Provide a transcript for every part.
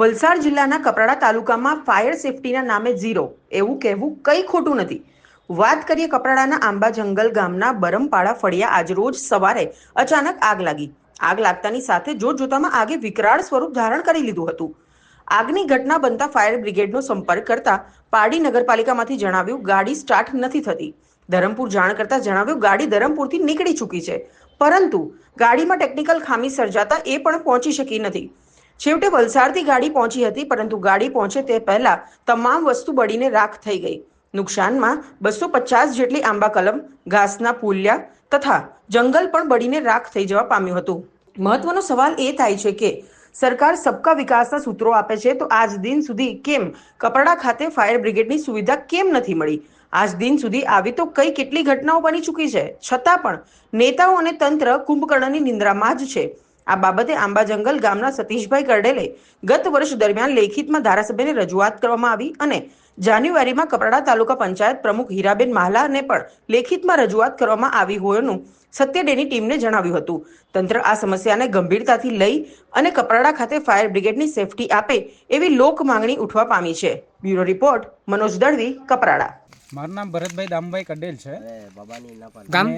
વલસાડ જિલ્લાના કપરાડા તાલુકામાં ફાયર સેફટીના નામે ઝીરો, એવું કહેવું કંઈ ખોટું નથી. વાત કરીએ કપરાડાના આંબા જંગલ ગામના બરમપાડા ફળિયા આજરોજ સવારે અચાનક આગ લાગી. આગ લાગતાની સાથે જોતજોતામાં આગે વિકરાળ સ્વરૂપ ધારણ કરી લીધું હતું. આગની ઘટના બનતા ફાયર બ્રિગેડનો સંપર્ક કરતા પારડી નગરપાલિકામાંથી જણાવ્યું, ગાડી સ્ટાર્ટ નથી થતી. ધરમપુર જાણ કરતા જણાવ્યું, ગાડી ધરમપુરથી નીકળી ચૂકી છે. પરંતુ ગાડીમાં ટેકનિકલ ખામી સર્જાતા એ પણ પહોંચી શકી નથી. છેવટે વલસાડથી ગાડી પહોંચી હતી, પરંતુ ગાડી પહોંચે તે પહેલા તમામ વસ્તુ બળીને રાખ થઈ ગઈ. નુકસાનમાં બસો પચાસ જેટલી આંબા કલમ ઘાસના પુલિયા તથા જંગલ પણ બળીને રાખ થઈ જવા પામ્યું હતું. મહત્વનો સવાલ એ થાય છે કે, સરકાર સબકા વિકાસના સૂત્રો આપે છે તો આજ દિન સુધી કેમ કપડા ખાતે ફાયર બ્રિગેડની સુવિધા કેમ નથી મળી? આજ દિન સુધી આવી તો કઈ કેટલી ઘટનાઓ બની ચૂકી છે? છતાં પણ નેતાઓ અને તંત્ર કુંભકર્ણની નિંદ્રામાં જ છે. આ બાબતે આંબા જંગલ ગામના સતીશભાઈ કરડેલે ગત વર્ષ દરમિયાન લેખિતમાં ધારાસભ્યને રજૂઆત કરવામાં આવી અને જાન્યુઆરીમાં કપરાડા તાલુકા પંચાયત પ્રમુખ હીરાબેન માહલાને પણ લેખિતમાં રજૂઆત કરવામાં આવી હોવાનું સત્ય ડેની ટીમને જણાવ્યું હતું. તંત્ર આ સમસ્યાને ગંભીરતાથી લઈ અને કપરાડા ખાતે ફાયર બ્રિગેડની સેફટી આપે એવી લોક માંગણી ઉઠવા પામી છે. Bureau report Manoj Dalvi Kaprada. મારું નામ ભરતભાઈ દામભાઈ કડેલ છે. ગામ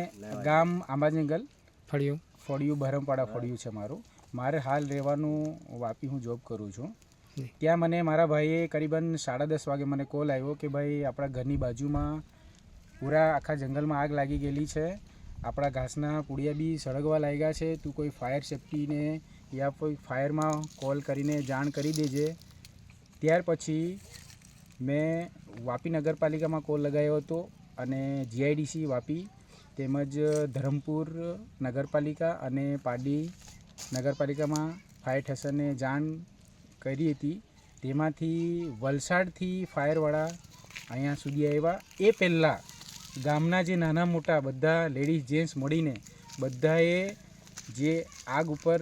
ગામ આંબાજંગલ ફળિયું. ફળિયું બરમપાડા ફળિયું છે મારું. મારે હાલ રહેવાનું વાપી હું જોબ કરું છું. ત્યાં મને મારા ભાઈએ કરીબન સાડા દસ વાગે મને કોલ આવ્યો કે ભાઈ આપણા ઘરની બાજુમાં પૂરા આખા જંગલમાં આગ લાગી ગયેલી છે. આપણા ઘાસના પૂડિયા બી સળગવા લાગ્યા છે. તું કોઈ ફાયર સેફટીને યા કોઈ ફાયરમાં કોલ કરીને જાણ કરી દેજે. ત્યાર પછી મેં વાપી નગરપાલિકામાં કોલ લગાવ્યો હતો અને જીઆઈડીસી વાપી તેમજ ધરમપુર નગરપાલિકા અને પાડી નગરપાલિકામાં ફાયર સ્ટેશનને જાણ કરી હતી. તેમાંથી વલસાડથી ફાયરવાળા અહીંયા સુધી આવ્યા. એ પહેલાં ગામના જે નાના મોટા બધા લેડીઝ જેન્ટ્સ મળીને બધાએ જે આગ ઉપર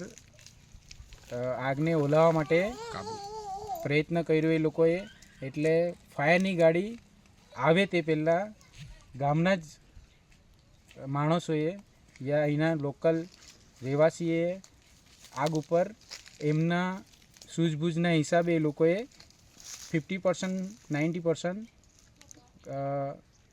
આગને ઓલાવવા માટે પ્રયત્ન કર્યો એ લોકોએ. એટલે ફાયરની ગાડી આવે તે પહેલાં ગામના જ માણસોએ યા અહીંના લોકલ રહેવાસીએ આગ ઉપર એમના સૂઝબૂઝના હિસાબે એ લોકોએ ફિફ્ટી પર્સન્ટ, નાઇન્ટી પર્સન્ટ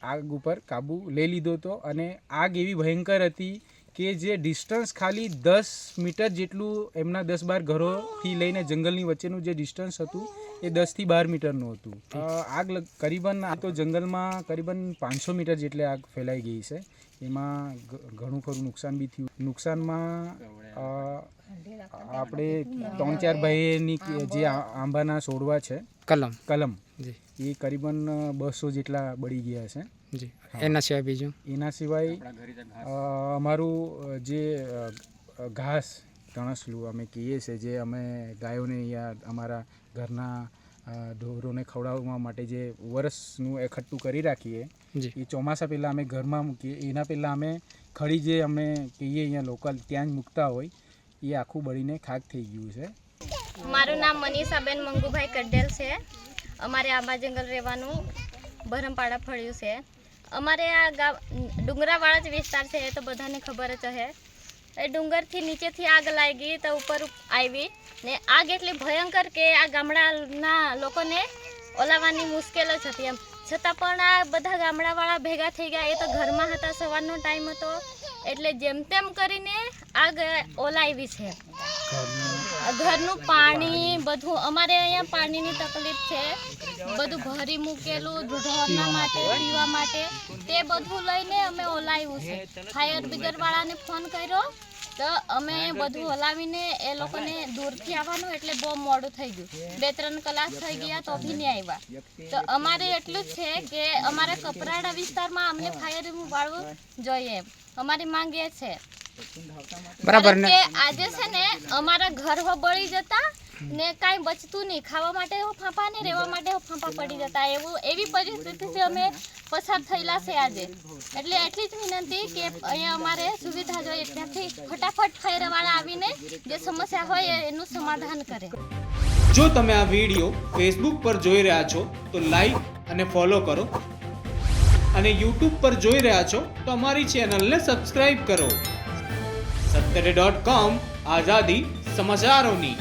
આગ ઉપર કાબૂ લઈ લીધો હતો અને આગ એવી ભયંકર હતી કે જે ડિસ્ટન્સ ખાલી દસ મીટર જેટલું એમના દસ બાર ઘરોથી લઈને જંગલની વચ્ચેનું જે ડિસ્ટન્સ હતું એ દસથી બાર મીટરનું હતું. આગ લગ- કરીબન આ તો જંગલમાં કરીબન પાંચસો મીટર જેટલી આગ ફેલાઈ ગઈ છે. એમાં ઘણું ખરું નુકસાન બી થયું. નુકસાનમાં આપણે ત્રણ ચાર ભાઈની જે આંબાના છોડવા છે કલમ. કલમ જી. એ કરીબન બસો જેટલા બળી ગયા છે. જી. એના સિવાય બીજું? એના સિવાય અમારું જે ઘાસ તણસલું અમે કહીએ છીએ જે અમે ગાયોને યા અમારા ઘરના ઢોરોને ખવડાવવા માટે જે વરસનું એકઠું કરી રાખીએ જી. એ ચોમાસા પહેલાં અમે ઘરમાં મૂકીએ. એના પહેલાં અમે ખડી જે અમે કહીએ અહીંયા લોકલ ત્યાં જ મૂકતા હોય એ આખું બળીને ખાક થઈ ગયું છે. મારું નામ મનીષાબેન મંગુભાઈ કડેલ છે. અમારે આંબા જંગલ રહેવાનું ભરમપાડા ફળ્યું છે. અમારે આ ગામ ડુંગરાવાળા જ વિસ્તાર છે એ તો બધાને ખબર જ હે. એ ડુંગરથી નીચેથી આગ લાગી તો ઉપર આવી. ને આગ એટલી ભયંકર કે આ ગામડાના લોકોને ઓલાવવાની મુશ્કેલ જ હતી એમ. છતાં પણ આ બધા ગામડાવાળા ભેગા થઈ ગયા એ તો ઘરમાં હતા સવારનો ટાઈમ હતો. એટલે જેમ તેમ કરીને આગ ઓલાવી છે. ઘરનું પાણી બધું અમારે અહીંયા પાણીની તકલીફ છે. બધું ભરી મૂકેલું ઢોરના માટે પીવા માટે તે બધું લઈને અમે ઓલાવ્યું છે. ફાયર બ્રિગેડવાળાને ફોન કર્યો તો અમે બધું હલાવીને એ લોકોને દૂરથી આવવાનું એટલે બહુ મોડું થઈ ગયું. બે ત્રણ કલાક થઈ ગયા તો બી નહીં આવ્યા. તો અમારે એટલું જ છે કે અમારા કપરાડા વિસ્તારમાં અમને ફાયર વાળવું જોઈએ અમારી માંગ એ છે. બરાબર આજે છે ને અમારા ઘર બળી જતા ને કાંઈ બચતું નહીં. ખાવા માટે ફાંફા ને રહેવા માટે ફાંફા પડી જતા. એવું, એવી પરિસ્થિતિથી અમે પસાર થયેલા છે આજે. એટલે એટલી જ વિનંતી કે અહીંયા અમારે સુવિધા જોઈએ. ત્યાંથી ફટાફટ ફેરવાળા આવીને જે સમસ્યા હોય એનું સમાધાન કરે. જો તમે આ વીડિયો ફેસબુક પર જોઈ રહ્યા છો, તો લાઈક અને ફોલો કરો. અને યુટ્યુબ પર જોઈ રહ્યા છો, તો અમારી ચેનલને સબસ્ક્રાઈબ કરો. સત્તરે ડોટ કોમ આઝાદી સમાચારોની.